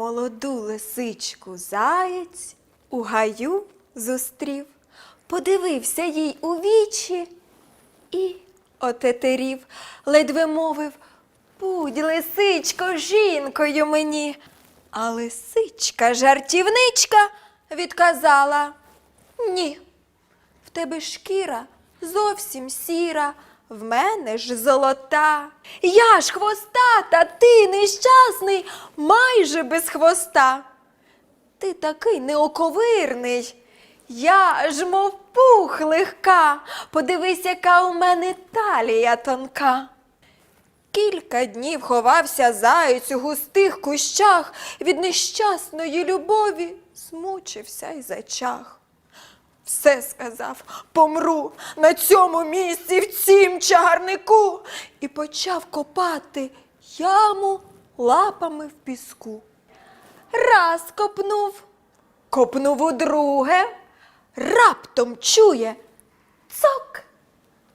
Молоду лисичку заєць у гаю зустрів, подивився їй у вічі і отетерів, ледве мовив Будь, лисичко, жінкою мені. А лисичка, жартівничка, відказала Ні, в тебе шкіра зовсім сіра, в мене ж золота. Я ж хвостата, ти нещасний, майже без хвоста. Ти такий неоковирний. Я ж, мов пух легка, подивись, яка у мене талія тонка. Кілька днів ховався заєць у густих кущах, від нещасної любові змучився й зачах. Все сказав, помру на цьому місці, в цім чагарнику, і почав копати яму лапами в піску. Раз копнув, копнув удруге, раптом чує цок.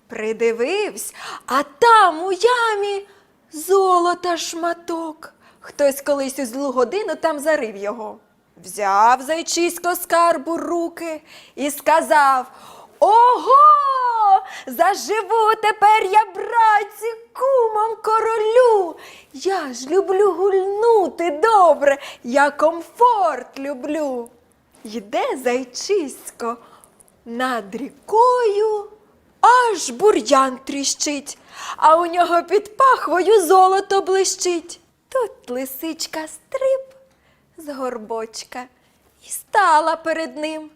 Придивився, а там у ямі золота шматок. Хтось колись у злу годину там зарив його. Взяв зайчисько скарбу руки і сказав: Ого! Заживу тепер я, братці, кумом королю. Я ж люблю гульнути добре, я комфорт люблю. Йде зайчисько над рікою, аж бур'ян тріщить, а у нього під пахвою золото блищить. Тут лисичка стрип з горбочка і стала перед ним,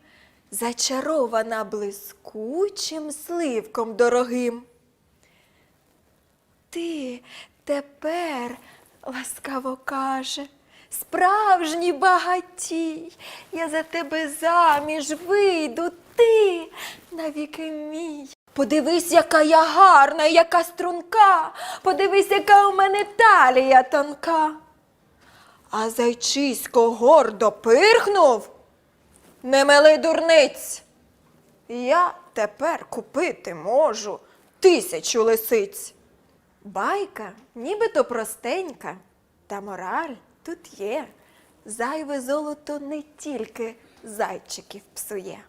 зачарована блискучим сливком дорогим. Ти тепер, ласкаво каже, справжній багатій, я за тебе заміж вийду, ти навіки мій. Подивись, яка я гарна, яка струнка, подивись, яка у мене талія тонка. А зайчисько гордо пирхнув. Не милий дурниць. Я тепер купити можу тисячу лисиць. Байка нібито простенька, та мораль тут є. Зайве золото не тільки зайчиків псує.